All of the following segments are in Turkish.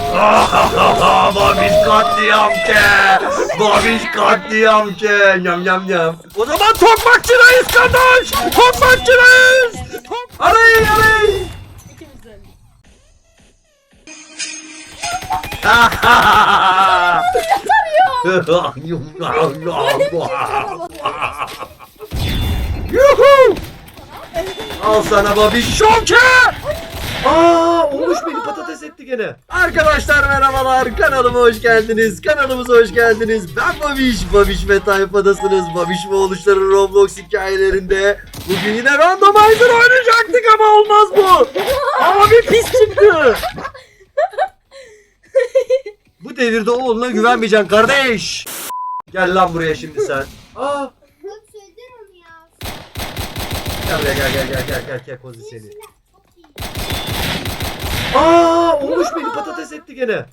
Babiş katliam ke. Babiş katliam ke. Yam yam yam. O zaman tokmakçıdayız kardeş. Tokmakçıdayız. Arayın arayın. Öldük. Yuhu! Al sana babiş şoke! Aa, olmuş beni etti gene. Arkadaşlar merhabalar. Kanalıma hoş geldiniz. Kanalımıza hoş geldiniz. Ben Babiş. Babiş ve tayfadasınız. Babiş ve oluşların Roblox hikayelerinde. Bugün yine randomizer oynayacaktık ama olmaz bu. Abi pis çıktı. bu devirde oğluna güvenmeyeceksin kardeş. Gel lan buraya şimdi sen. Aa, gel buraya gel gel gel gel gel gel kozi seni. Aa, olmuş beni patates etti gene.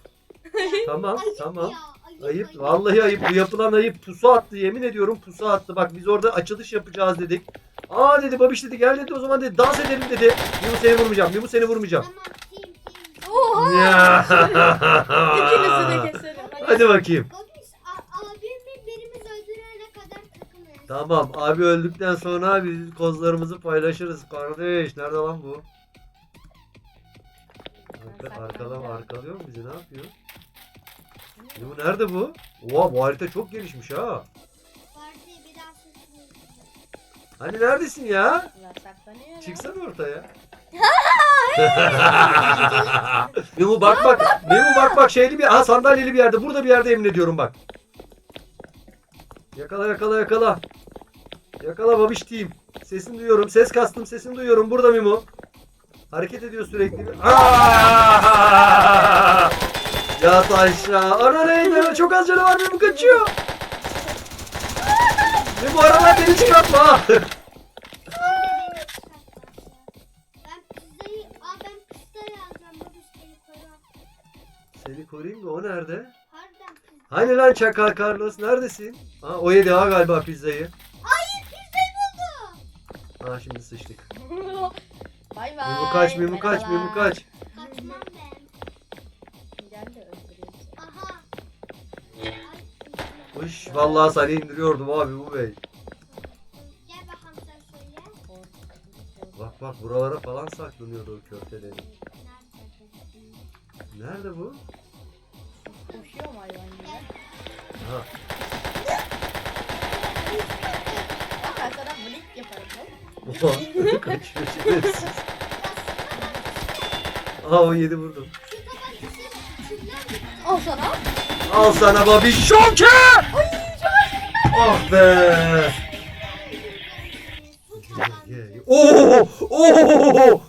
Tamam Ayıp tamam. ya. Ayıp, Ayıp vallahi ayıp bu yapılan ayıp pusu attı yemin ediyorum pusu attı bak biz orada açılış yapacağız dedik. Aa dedi babiş dedi gel dedi o zaman dedi dans edelim dedi. Mimu seni vurmayacağım Mimu seni vurmayacağım. Tamam. Oha. Ya. İkinizi de keserim. Hadi. Hadi bakayım. Babiş a- abimle birimiz öldürene kadar takılırız. Tamam abi öldükten sonra biz kozlarımızı paylaşırız kardeş. Nerede lan bu? Arka, arkadan arkalıyor mu bizi ne yapıyor? Mimu nerede bu? Oha bu harita çok gelişmiş ha. Partiye bir daha sesini. Hani neredesin ya? Ulan saklanıyor. Çıksana ortaya. Memo bak bak. Memo bak bak şeyli bir ha sandalyeli bir yerde. Burada bir yerde emin ediyorum bak. Yakala yakala yakala. Yakala babiş team. Sesini duyuyorum. Ses kastım sesini duyuyorum. Burada Memo. Hareket ediyor sürekli. Aa! Yat aşağı. Ana neydi? Çok az canı var Memo kaçıyor. Memo aralar beni çıkartma. Seni koruyayım da o nerede? Hani lan Çakal Carlos neredesin? Ha o yedi ha galiba pizzayı. Hayır pizzayı buldu. Ha şimdi sıçtık. Bay bay. Mimu kaç, Mimu kaç. Mimu kaç. Kaçmam ben. Gel de öldüreyim seni. Aha. Uş vallahi seni indiriyordum abi bu bey. Gel bakalım sen söyle. Bak bak buralara falan saklanıyordu o köftelerin. Nerede? Nerede bu? Koşuyor mu hayvan gibi? Ha. Bak ben sana blink yaparım. Şerefsiz. Aha o yedi vurdum. Al sana. Al sana babi şoke! Ah be! Oo! Oo!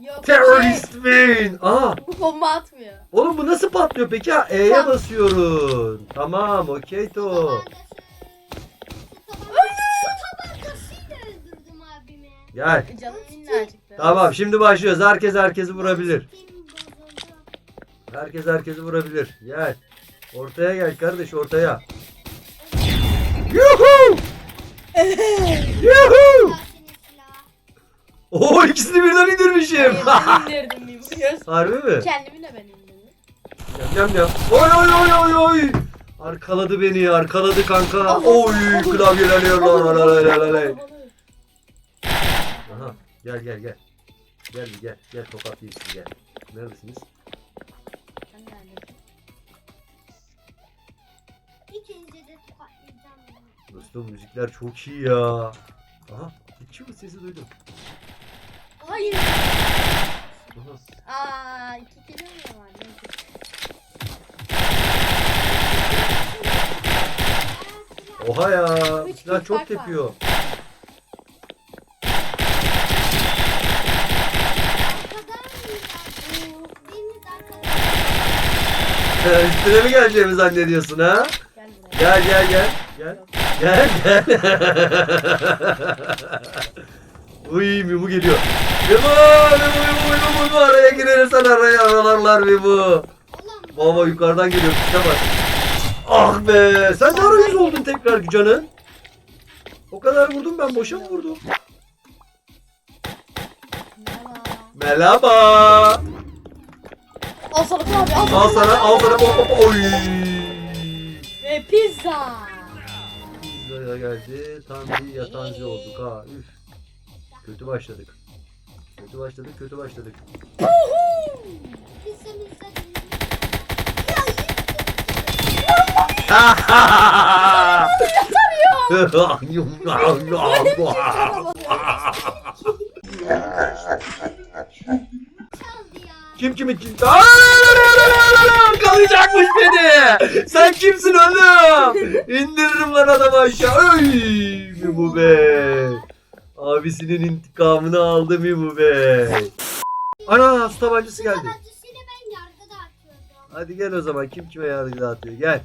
Yok. Terörist win! Aha! Bu bomba atmıyor. Oğlum bu nasıl patlıyor peki? Ha E'ye Tamam. basıyorsun. Tamam, okey to. Gel. Canım minnacıktı. Tamam, şimdi başlıyoruz. Herkes herkesi vurabilir. Herkes herkesi vurabilir. Gel. Ortaya gel kardeş, ortaya. Yuhu! Yuhu! Oo ikisini birden indirmişim. Ben indirdim Mimu. Harbi mi? Kendimi de ben indirdim. Yam yam yam. Oy oy oy oy oy. Arkaladı beni, arkaladı kanka. Oy klavyeler yanıyor. La la la la la. Aha gel gel gel. Gel bir gel. Gel tokat yiyorsun gel. Neredesiniz? Sen neredesin? İkinci de tokatlayacağım bunu. Dostum müzikler çok iyi ya. Aha geçiyor mu sesi duydum. Hayır. Aha. Aa iki kilo mu var? Neyse. Oha ya. Üç Silah bin çok fark var. tepiyor. Üstüne mi geleceğimi zannediyorsun ha? Gel. Gel gel gel. Gel. Gel gel. Uy Mimu geliyor. Mimu Mimu Mimu Mimu Mimu araya girersen araya aralarlar Mimu. Baba yukarıdan geliyor işte bak. Ah be sen ne yüz oldun tekrar canın? O kadar vurdum ben boşa mı vurdum? Merhaba. Merhaba. Al sana abi al. Al sana al sana hop hop oy. Ve pizza. Pizzaya geldi. Tam bir yatancı olduk ha. Üf. Kötü başladık. Kötü başladık, kötü başladık. Pizzamızda çaldı ya. Kim kimi kim? Kalacakmış beni. Sen kimsin oğlum? İndiririm lan adamı aşağı. Öy! Bu be. Abisinin intikamını aldı mı bu be? Ana su tabancası geldi. Ben yargıda. Hadi gel o zaman. Kim kime yargı dağıtıyor? Gel.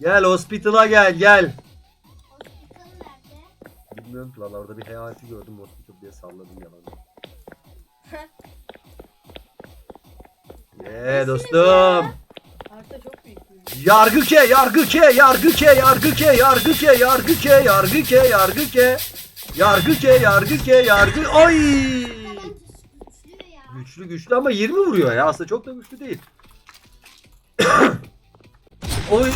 Gel hospital'a gel gel. Hospital nerede? Bilmiyorum ki orada bir hayati gördüm hospital diye salladım yalan. Eee dostum. Harita çok büyük. Yargı ke, yargı ke, yargı ke, yargı ke, yargı ke, yargı ke, yargı ke, yargı ke. Yargı ke, yargı ke, yargı. Oy! Tabancası güçlü ya. Güçlü güçlü ama 20 vuruyor ya. Aslında çok da güçlü değil. Oy.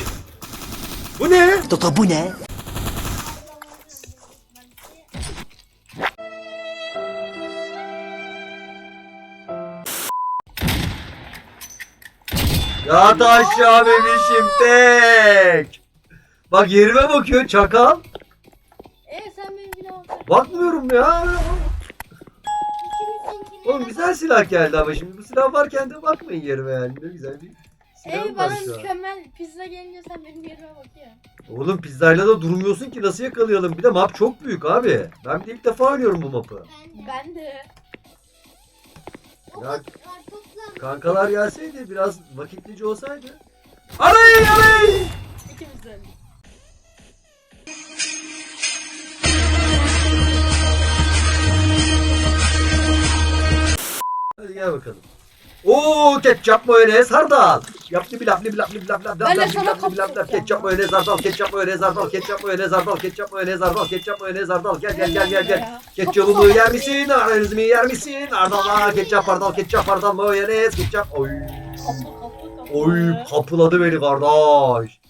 Bu ne? Toto bu ne? Yat aşağı bebişim tek. Bak yerime bakıyor çakal. Eee sen benimkine bak. Bakmıyorum ya. Oğlum güzel silah geldi ama şimdi bu silah varken de bakmayın yerime yani. Ne güzel bir silah Ey var bana şu an. mükemmel pizza gelince sen benim yerime bakıyorsun. Oğlum pizzayla da durmuyorsun ki nasıl yakalayalım? Bir de map çok büyük abi. Ben bir de ilk defa oynuyorum bu mapı. Ben de. Ya-. Kankalar gelseydi biraz vakitlice olsaydı. Arayın arayın. İkimiz de öldük. Hadi gel bakalım. Oo ketçap mayonez hardal. Yap libi lap libi lap libi lap lap lap de lap sana lap libi lap lap kapatacağım. ketçap mayonez hardal ketçap mayonez hardal ketçap mayonez hardal ketçap mayonez hardal ketçap mayonez hardal gel gel gel gel gel. Ketçapımı yer misin? Mayonezimi yer misin? Hardal ketçap hardal ketçap hardal mayonez ketçap. Oy. Oy kapıladı beni kardeş.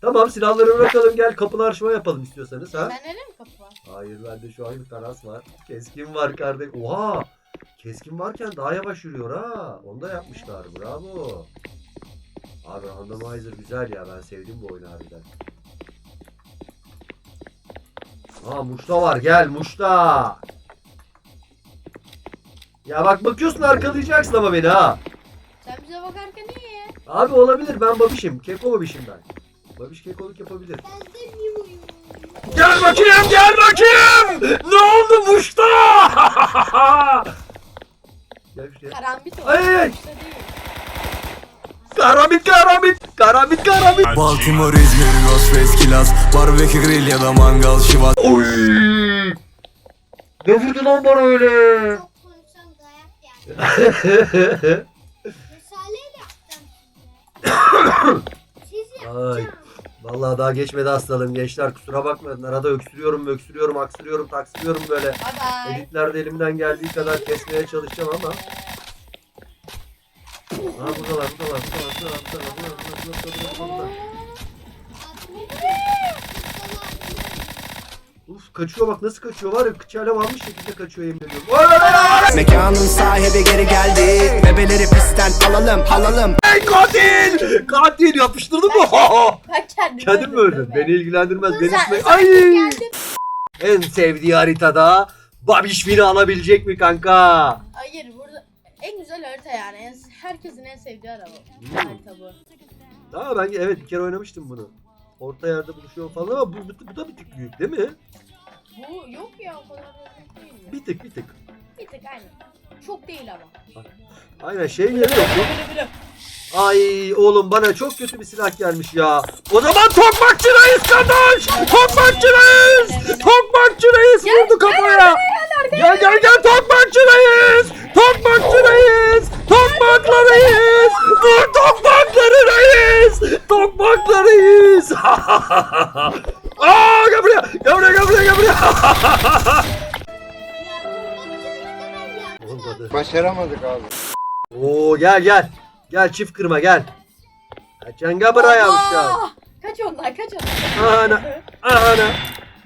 Tamam silahları bırakalım gel kapılı arşıma yapalım istiyorsanız ha. Sen öyle mi kapı var? Hayır bende şu an bir taras var. Keskin var kardeş. Oha! Keskin varken daha yavaş yürüyor ha. Onu da yapmışlar. Bravo. Abi randomizer güzel ya. Ben sevdim bu oyunu harbiden. Aa Muşta var. Gel Muşta. Ya bak bakıyorsun arkalayacaksın ama beni ha. Sen bize bakarken iyi. Abi olabilir. Ben babişim. Keko babişim ben. Babiş kekoluk yapabilir. Ben de. Gel bakayım gel bakayım. Ne oldu Muşta? gel şuraya. Karambit o. Ay, ay, ay. İşte değil. Karambit karambit. Karambit karambit. Baltimore, İzmir, Ghostface, Kilas Barbekü grill ya da mangal şivat Oy. Ne vurdu lan bana öyle? Çok konuşsam dayak yer. Risaleyle yapacağım size. Siz Ay. yapacağım. Vallahi daha geçmedi hastalığım gençler kusura bakmayın. Arada öksürüyorum, öksürüyorum, aksırıyorum, taksırıyorum böyle. Bye bye. Editlerde elimden geldiği kadar kesmeye çalışacağım ama. Aa buradalar, buradalar, buradalar, buradalar, buradalar, buradalar, buradalar, buradalar. Uf kaçıyor bak nasıl kaçıyor var ya kıçayla varmış şekilde kaçıyor yemin ediyorum. Mekanın sahibi geri geldi Bebeleri pistten alalım alalım Hey katil! Katil yapıştırdın mı? Ben kendim Kendin mi öldün? be. Beni ilgilendirmez. Beni sıkmayın. Ay! En sevdiği haritada Babişvin'i alabilecek mi kanka? Hayır burada en güzel harita yani. En, herkesin en sevdiği araba. Hmm. Harita bu. Daha ben evet bir kere oynamıştım bunu. Orta yerde buluşuyor falan ama bu, bu, bu da bir tık büyük değil mi? Bu yok ya o kadar da büyük değil ya. Bir tık bir tık. Bir tık aynen. Çok değil ama. Aynen şey yeri yok. yok. Bile bile. Ay oğlum bana çok kötü bir silah gelmiş ya. O zaman tokmakçıdayız kardeş. Tokmakçıdayız. Tokmakçıdayız. Vurdu kafaya. Gel gel gel tokmakçıdayız. Tokmakçıdayız. Tokmaklarıyız. Vur tokmaklarıyız. Tokmaklarıyız. Aa gel buraya. Gel buraya gel buraya gel buraya. Olmadı. Başaramadık abi. Oo gel gel. Gel çift kırma gel. Cenga buraya yavşak. Allah! Kaç onlar kaç onlar. Ana. Ana.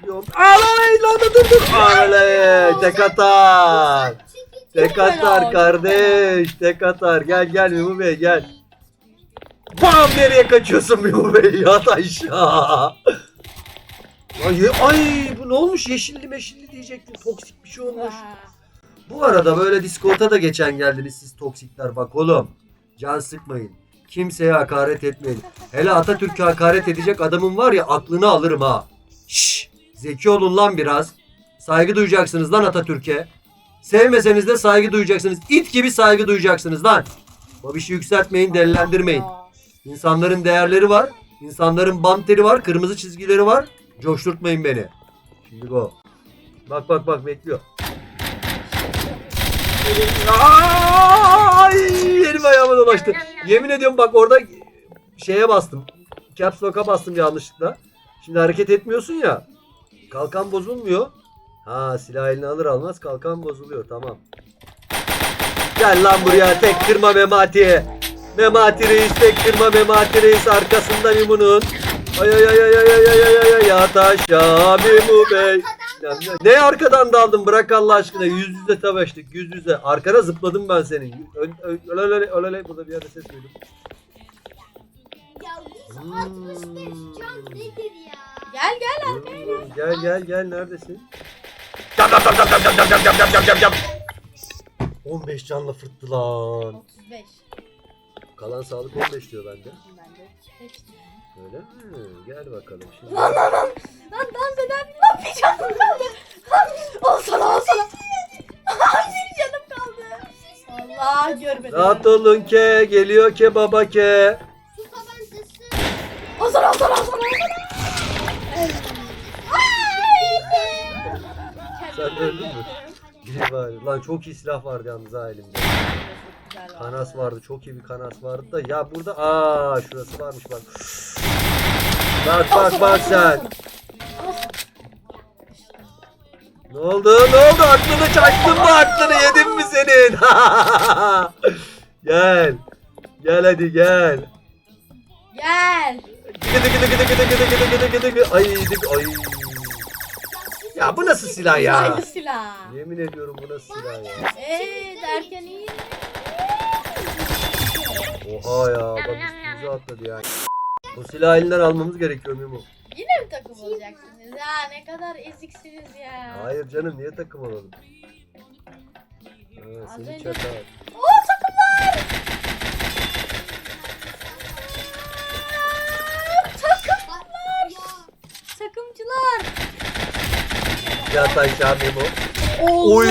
Yok. Alay lan dur dur. Alay. Tek atar. Tek atar kardeş. Tek atar. Gel gel Mimu Bey gel. Bam nereye kaçıyorsun Mimu Bey? Yat aşağı. Ay, ay bu ne olmuş? Yeşilli meşilli diyecektim. Toksik bir şey olmuş. Bu arada böyle Discord'a da geçen geldiniz siz toksikler bak oğlum. Can sıkmayın. Kimseye hakaret etmeyin. Hele Atatürk'e hakaret edecek adamın var ya aklını alırım ha. Şşş. Zeki olun lan biraz. Saygı duyacaksınız lan Atatürk'e. Sevmeseniz de saygı duyacaksınız. İt gibi saygı duyacaksınız lan. Babişi yükseltmeyin, delilendirmeyin. İnsanların değerleri var. İnsanların banteri var, kırmızı çizgileri var. Coşturtmayın beni. Şimdi go. Bak bak bak bekliyor. Ay, elim ayağıma dolaştı. Yemin ediyorum bak orada şeye bastım. Caps lock'a bastım yanlışlıkla. Şimdi hareket etmiyorsun ya. Kalkan bozulmuyor. Ha silah eline alır almaz kalkan bozuluyor tamam. Gel lan buraya tek kırma Memati. Memati reis tek kırma Memati reis arkasında Mimu'nun. Ay ay ay ay ay ay ay ay ay yat aşağı Mimu Bey. Ne arkadan daldın bırak Allah aşkına yüz yüze savaştık yüz yüze arkana zıpladım ben senin öyle öyle öyle burada bir yerde ses duydum 165 can nedir ya? Gel gel Hmm, arkaya gel. gel gel gel neredesin cam cam cam cam cam cam cam cam cam cam cam 15 canla fırttı lan 35. kalan sağlık 15 diyor bende Ben de 35 diyorum. öyle mi gel bakalım şimdi Lan lan lan. Lan dans eden lan bir canım kaldı. Lan al sana al sana. Ay bir canım kaldı. Allah görmedim. Rahat olun ke geliyor ke baba ke Su tabancası. Al sana al sana al sana al sana. Sen öldün mü? İyi bari. Lan çok iyi silah vardı yalnız ha elimde güzel. Kanas vardı. Çok iyi bir kanas vardı da. Ya burada aa şurası varmış bak. Bak bak bak sen. Ne oldu? Ne oldu? Aklını çaktın mı? Aklını yedim mi senin? gel. Gel hadi gel. Gel. Gidi gidi gidi gidi gidi gidi gidi gidi. Ay gidi ay. Ya bu nasıl silah ya? Aynı silah. Yemin ediyorum bu nasıl silah ya. Eee derken iyi. Oha ya bak üstümüze atladı ya. O silahı elinden almamız gerekiyor Mimo. Yine mi takım olacaksınız? Ya ne kadar eziksiniz ya. Hayır canım niye takım olalım? Ha, Az seni önce- çakal. Oo takımlar. Ya. Takımcılar. Yat aşağı Mimo. Oy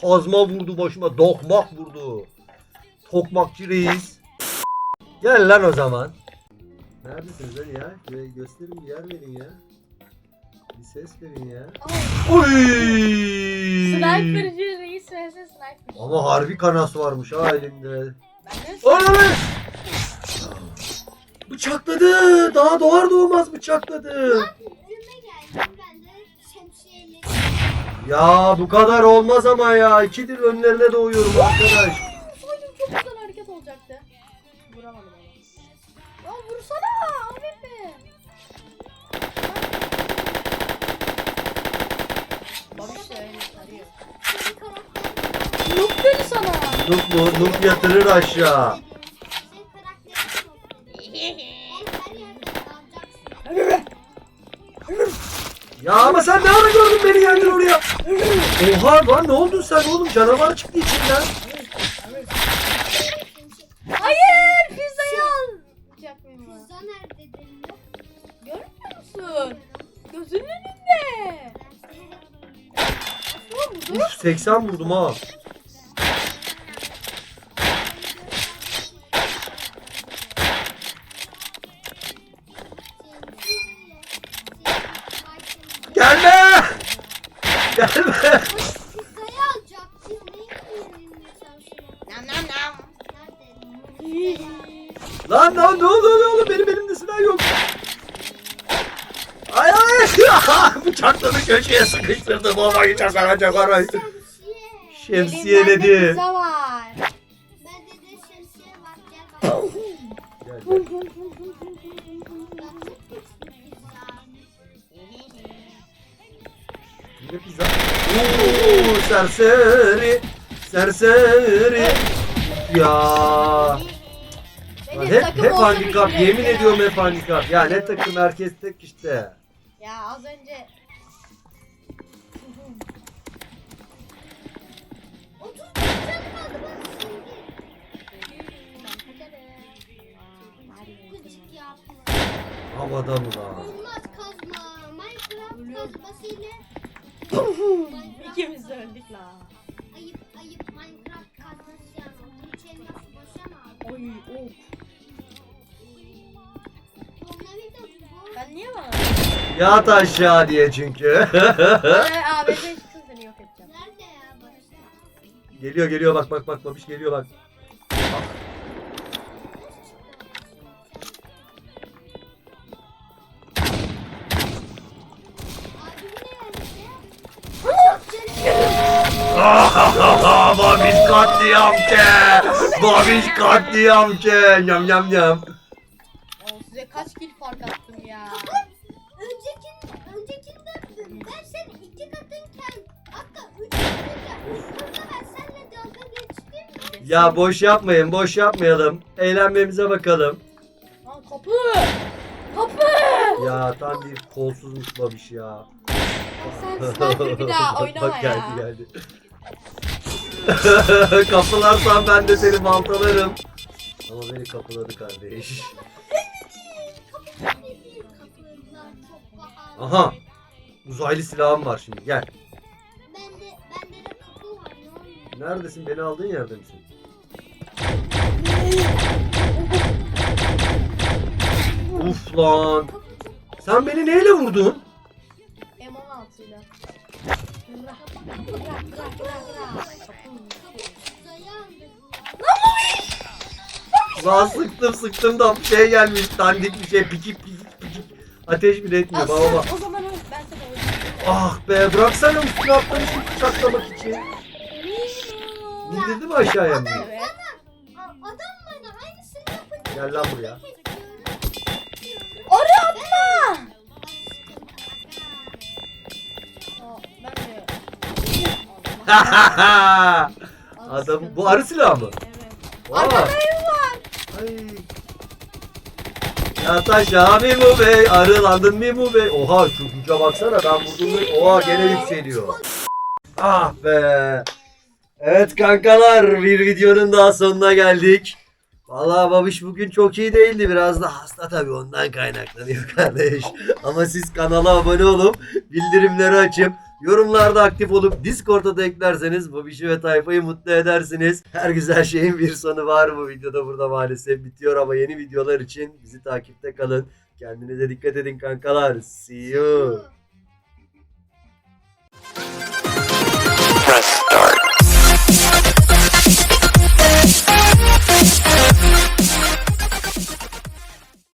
kazma vurdu başıma. Dokmak vurdu. Tokmakçı reis. Gel lan o zaman. Neredesiniz lan ya? Gö- gösterin bir yer verin ya. Bir ses verin ya. Oy! Sniperci reis vs sniper. Ama harbi kanas varmış ha elinde. Ben de ay! Bıçakladı. Daha doğar doğmaz bıçakladı. Üzülme geldim ben de şemsiyeyle. Ya bu kadar olmaz ama ya. İkidir önlerine doğuyorum arkadaş. Çok güzel hareket olacaktı. Vuramadım onu. Ya vursana öyle sarıyor. Senin karakterin Noob dedi sana. Nup mu? Nup yatırır aşağı. Ya ama sen ne ara gördün beni geldin oraya? Oha lan ne oldun sen oğlum? Canavar çıktı içinden. 80 vurdum ha. Gelme! Gelme! Lan lan ne oldu ne oldu benim elimde silah yok. Ay ay bıçakladı köşeye sıkıştırdı babayı çakara çakara. Şemsiye. Şemsiyeledi. Elimde pizza var. Bende de şemsiye var. Gel gel. Yine pizza. Oo, serseri. Serseri. Ya. Lan Benim hep takım hep handikap. Yemin ya. ediyorum hep handikap. Ya ne takım herkes tek işte. Ya az önce Havada mı lan? Olmaz kazma. Minecraft kazmasıyla. İkimiz de öldük la. ayıp ayıp Minecraft kazması yani. Otur çelmez boşa mı abi? Oy oh. Bu. Ben niye bana? Yat aşağı diye çünkü. ABD seni yok edeceğim. Nerede ya Barış'ta? geliyor geliyor bak bak bak babiş geliyor bak. babiş katliam ke. Babiş katliam ke. Yam yam yam. O size kaç kill fark attım ya. Öncekin, öncekinde ben senin iki katınken hatta üç burada ben seninle dalga geçtim. Ya boş yapmayın boş yapmayalım. Eğlenmemize bakalım. Lan kapı. Kapı. Ya tam bir kolsuzmuş babiş ya. Sen sniper bir daha oynama Bak geldi ya. geldi. Kapılarsan ben de seni baltalarım. Ama beni kapıladı kardeş. Aha. Uzaylı silahım var şimdi gel. Neredesin? Beni aldığın yerde misin? Uf lan. Sen beni neyle vurdun? M16 ile. Lan sıktım sıktım da şey gelmiş dandik bir şey pikik pikik pikik. Ateş bile etmiyor baba baba. O zaman öl. Ben seni öldürürüm. Ah be bıraksana üstüne atlamışım bıçaklamak için. İndirdi mi aşağıya mı? Evet. A- Adam bana aynısını yapınca Gel lan buraya. Adam bu arı silahı mı? Evet. Var. Ay. Yat aşağı Mimu Bey, arılandın Mimu Bey. Oha şu güce baksana ben vurdum. Oha gene yükseliyor. Ah be. Evet kankalar bir videonun daha sonuna geldik. Vallahi babiş bugün çok iyi değildi. Biraz da hasta tabii ondan kaynaklanıyor kardeş. Ama siz kanala abone olup bildirimleri açıp yorumlarda aktif olup Discord'a da eklerseniz babişi ve tayfayı mutlu edersiniz. Her güzel şeyin bir sonu var. Bu videoda burada maalesef bitiyor ama yeni videolar için bizi takipte kalın. Kendinize dikkat edin kankalar. See you.